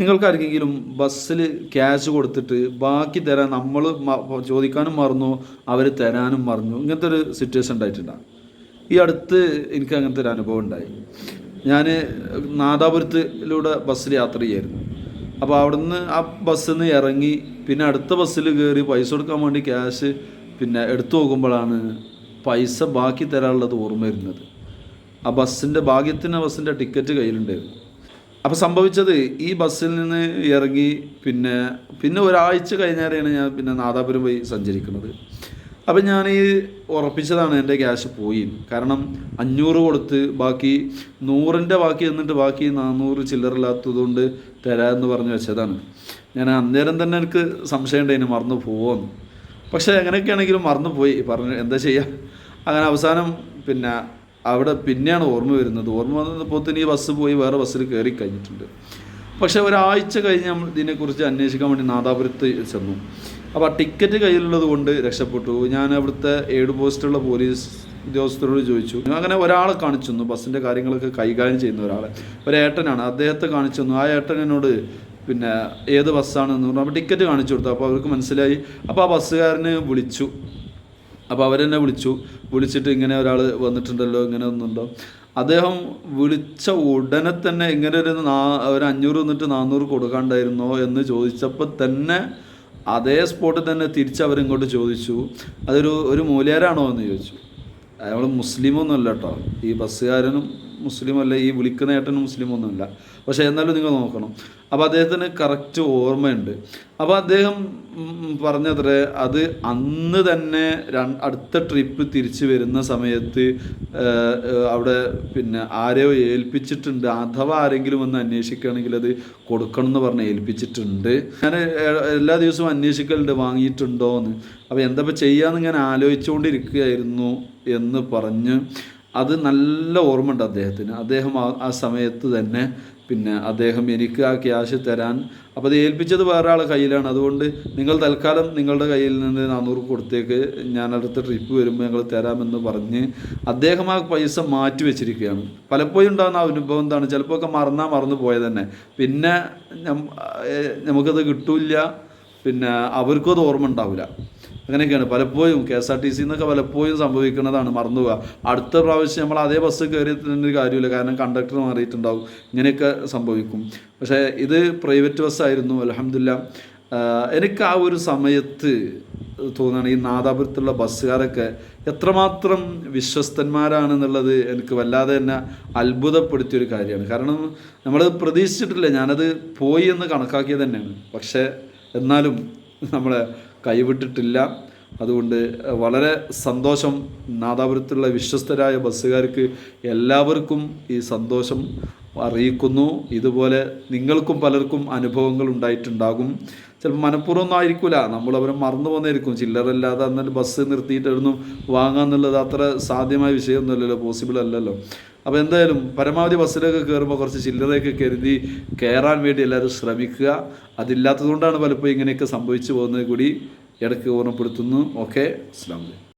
നിങ്ങൾക്കാർക്കെങ്കിലും ബസ്സിൽ ക്യാഷ് കൊടുത്തിട്ട് ബാക്കി തരാൻ നമ്മൾ ചോദിക്കാനും മറന്നു അവർ തരാനും മറന്നു ഇങ്ങനത്തെ ഒരു സിറ്റുവേഷൻ ഉണ്ടായിട്ടുണ്ടാകും ഈ അടുത്ത് എനിക്ക് അങ്ങനത്തെ ഒരു അനുഭവം ഉണ്ടായി. ഞാൻ നാദാപുരത്തിലൂടെ ബസ്സിൽ യാത്ര ചെയ്യായിരുന്നു. അപ്പോൾ അവിടുന്ന് ആ ബസ്സിൽ നിന്ന് ഇറങ്ങി പിന്നെ അടുത്ത ബസ്സിൽ കയറി പൈസ കൊടുക്കാൻ വേണ്ടി ക്യാഷ് പിന്നെ എടുത്തു നോക്കുമ്പോഴാണ് പൈസ ബാക്കി തരാനുള്ളത് ഓർമ്മ വരുന്നത്. ആ ബസ്സിന്റെ ഭാഗ്യത്തിന് ബസ്സിന്റെ ടിക്കറ്റ് കയ്യിലുണ്ടായിരുന്നു. അപ്പോൾ സംഭവിച്ചത് ഈ ബസ്സിൽ നിന്ന് ഇറങ്ങി പിന്നെ പിന്നെ ഒരാഴ്ച കഴിഞ്ഞേരെയാണ് ഞാൻ പിന്നെ നാദാപുരം പോയി സഞ്ചരിക്കുന്നത്. അപ്പം ഞാൻ ഈ ഉറപ്പിച്ചതാണ് എന്റെ ക്യാഷ് പോയി. കാരണം അഞ്ഞൂറ് കൊടുത്ത് ബാക്കി നൂറിന്റെ ബാക്കി എന്നിട്ട് ബാക്കി നാനൂറ് ചില്ലറില്ലാത്തതുകൊണ്ട് തരാമെന്ന് പറഞ്ഞു വെച്ചതാണ്. ഞാൻ അന്നേരം തന്നെ എനിക്ക് സംശയം ഉണ്ടായിന് മറന്നു പോവുമെന്ന് പക്ഷേ എങ്ങനെയൊക്കെയാണെങ്കിലും മറന്നു പോയി. പറഞ്ഞു എന്താ ചെയ്യുക അങ്ങനെ അവസാനം പിന്നെ അവിടെ പിന്നെയാണ് ഓർമ്മ വരുന്നത്. ഓർമ്മ വന്നപ്പോൾ തന്നെ ഈ ബസ് പോയി വേറെ ബസ്സിൽ കയറി കഴിഞ്ഞിട്ടുണ്ട്. പക്ഷേ ഒരാഴ്ച കഴിഞ്ഞ് നമ്മൾ ഇതിനെക്കുറിച്ച് അന്വേഷിക്കാൻ വേണ്ടി നാദാപുരത്ത് ചെന്നു. അപ്പോൾ ആ ടിക്കറ്റ് കയ്യിലുള്ളത് കൊണ്ട് രക്ഷപ്പെട്ടു. ഞാൻ അവിടുത്തെ ഏഴ് പോസ്റ്റുള്ള പോലീസ് ഉദ്യോഗസ്ഥരോട് ചോദിച്ചു. അങ്ങനെ ഒരാളെ കാണിച്ചു ബസ്സിന്റെ കാര്യങ്ങളൊക്കെ കൈകാര്യം ചെയ്യുന്ന ഒരാളെ. ഒരു ഏട്ടനാണ്. അദ്ദേഹത്തെ കാണിച്ചു ആ ഏട്ടൻ എന്നോട് പിന്നെ ഏത് ബസ്സാണെന്ന് പറഞ്ഞു. അപ്പോൾ ടിക്കറ്റ് കാണിച്ചു കൊടുത്തു. അപ്പോൾ അവർക്ക് മനസ്സിലായി. അപ്പോൾ ആ ബസ്സുകാരന് വിളിച്ചു. അപ്പോൾ അവരെന്നെ വിളിച്ചു. വിളിച്ചിട്ട് ഇങ്ങനെ ഒരാൾ വന്നിട്ടുണ്ടല്ലോ ഇങ്ങനെ ഒന്നുണ്ടോ? അദ്ദേഹം വിളിച്ച ഉടനെ തന്നെ ഇങ്ങനെ ഒരു നാ ഒരു അഞ്ഞൂറ് വന്നിട്ട് നാനൂറ് കൊടുക്കാണ്ടായിരുന്നോ എന്ന് ചോദിച്ചപ്പോൾ തന്നെ അതേ സ്പോട്ടിൽ തന്നെ തിരിച്ച് അവരിങ്ങോട്ട് ചോദിച്ചു. അതൊരു ഒരു മൂലയാരാണോ എന്ന് ചോദിച്ചു. അയാൾ മുസ്ലിമൊന്നുമല്ല കേട്ടോ ഈ ബസ്സുകാരനും മുസ്ലിമല്ല? ഈ വിളിക്കുന്ന ഏട്ടനും മുസ്ലിമൊന്നുമല്ല. പക്ഷേ എന്നാലും നിങ്ങൾ നോക്കണം. അപ്പോൾ അദ്ദേഹത്തിന് കറക്റ്റ് ഓർമ്മയുണ്ട്. അപ്പോൾ അദ്ദേഹം പറഞ്ഞത്ര അത് അന്ന് തന്നെ അടുത്ത ട്രിപ്പ് തിരിച്ചു വരുന്ന സമയത്ത് അവിടെ പിന്നെ ആരെയോ ഏൽപ്പിച്ചിട്ടുണ്ട്. അഥവാ ആരെങ്കിലും ഒന്ന് അന്വേഷിക്കുകയാണെങ്കിൽ അത് കൊടുക്കണം എന്ന് പറഞ്ഞ് ഏൽപ്പിച്ചിട്ടുണ്ട്. ഞാൻ എല്ലാ ദിവസവും അന്വേഷിക്കലുണ്ട് വാങ്ങിയിട്ടുണ്ടോ എന്ന് അപ്പോൾ എന്താ ഇപ്പോൾ ചെയ്യാമെന്ന് ഞാൻ ആലോചിച്ചുകൊണ്ടിരിക്കുകയായിരുന്നു എന്ന് പറഞ്ഞ് അത് നല്ല ഓർമ്മയുണ്ട് അദ്ദേഹത്തിന്. അദ്ദേഹം ആ സമയത്ത് തന്നെ പിന്നെ അദ്ദേഹം എനിക്ക് ആ ക്യാഷ് തരാൻ അപ്പോൾ അത് ഏൽപ്പിച്ചത് വേറെ ആളെ കയ്യിലാണ്. അതുകൊണ്ട് നിങ്ങൾ തൽക്കാലം നിങ്ങളുടെ കയ്യിൽ നിന്ന് നാനൂറ് കൊടുത്തേക്ക്. ഞാൻ അടുത്ത ട്രിപ്പ് വരുമ്പോൾ ഞങ്ങൾ തരാമെന്ന് പറഞ്ഞ് അദ്ദേഹം ആ പൈസ മാറ്റി വെച്ചിരിക്കുകയാണ്. പലപ്പോഴും ഉണ്ടാകുന്ന അനുഭവം എന്താണ്? ചിലപ്പോൾ ഒക്കെ മറന്നാൽ മറന്നു പോയത് തന്നെ. പിന്നെ നമുക്കത് കിട്ടില്ല. പിന്നെ അവർക്കും അത് ഓർമ്മ ഉണ്ടാവില്ല. അങ്ങനെയൊക്കെയാണ്. പലപ്പോഴും K S R T C എന്നൊക്കെ പലപ്പോഴും സംഭവിക്കുന്നതാണ്. മറന്നുപോവുക. അടുത്ത പ്രാവശ്യം നമ്മൾ അതേ ബസ് കയറിയതിന്റെ കാര്യമില്ല. കാരണം കണ്ടക്ടർ മാറിയിട്ടുണ്ടാവും. ഇങ്ങനെയൊക്കെ സംഭവിക്കും. പക്ഷേ ഇത് പ്രൈവറ്റ് ബസ്സായിരുന്നു അലഹമില്ല എനിക്ക് ആ ഒരു സമയത്ത് തോന്നുകയാണ് ഈ നാദാപുരത്തുള്ള ബസ്സുകാരൊക്കെ എത്രമാത്രം വിശ്വസ്തന്മാരാണെന്നുള്ളത് എനിക്ക് വല്ലാതെ തന്നെ അത്ഭുതപ്പെടുത്തിയൊരു കാര്യമാണ്. കാരണം നമ്മൾ പ്രതീക്ഷിച്ചിട്ടില്ല. ഞാനത് പോയി എന്ന് കണക്കാക്കിയത് തന്നെയാണ്. പക്ഷേ എന്നാലും നമ്മളെ കൈവിട്ടിട്ടില്ല. അതുകൊണ്ട് വളരെ സന്തോഷം നാദാപുരത്തുള്ള വിശ്വസ്തരായ ബസ്സുകാർക്ക് എല്ലാവർക്കും ഈ സന്തോഷം അറിയിക്കുന്നു. ഇതുപോലെ നിങ്ങൾക്കും പലർക്കും അനുഭവങ്ങൾ ഉണ്ടായിട്ടുണ്ടാകും. ചിലപ്പോൾ മനഃപൂർവം ആയിരിക്കില്ല നമ്മൾ അവരെ മറന്നു പോകുന്നതായിരിക്കും ചില്ലറല്ലാതെ അന്നേരം ബസ് നിർത്തിയിട്ടായിരുന്നു വാങ്ങാന്നുള്ളത് അത്ര സാധ്യമായ വിഷയമൊന്നുമല്ലല്ലോ. പോസിബിൾ അല്ലല്ലോ. അപ്പോൾ എന്തായാലും പരമാവധി ബസ്സിലൊക്കെ കയറുമ്പോൾ കുറച്ച് ചില്ലറയൊക്കെ കരുതി കയറാൻ വേണ്ടി എല്ലാവരും ശ്രമിക്കുക. അതില്ലാത്തതുകൊണ്ടാണ് പലപ്പോഴും ഇങ്ങനെയൊക്കെ സംഭവിച്ചു പോകുന്നത് കൂടി. ഇടയ്ക്ക് ഓർമ്മപ്പെടുത്തുന്നു. ഓക്കെ. അസ്സാം വലൈക്കും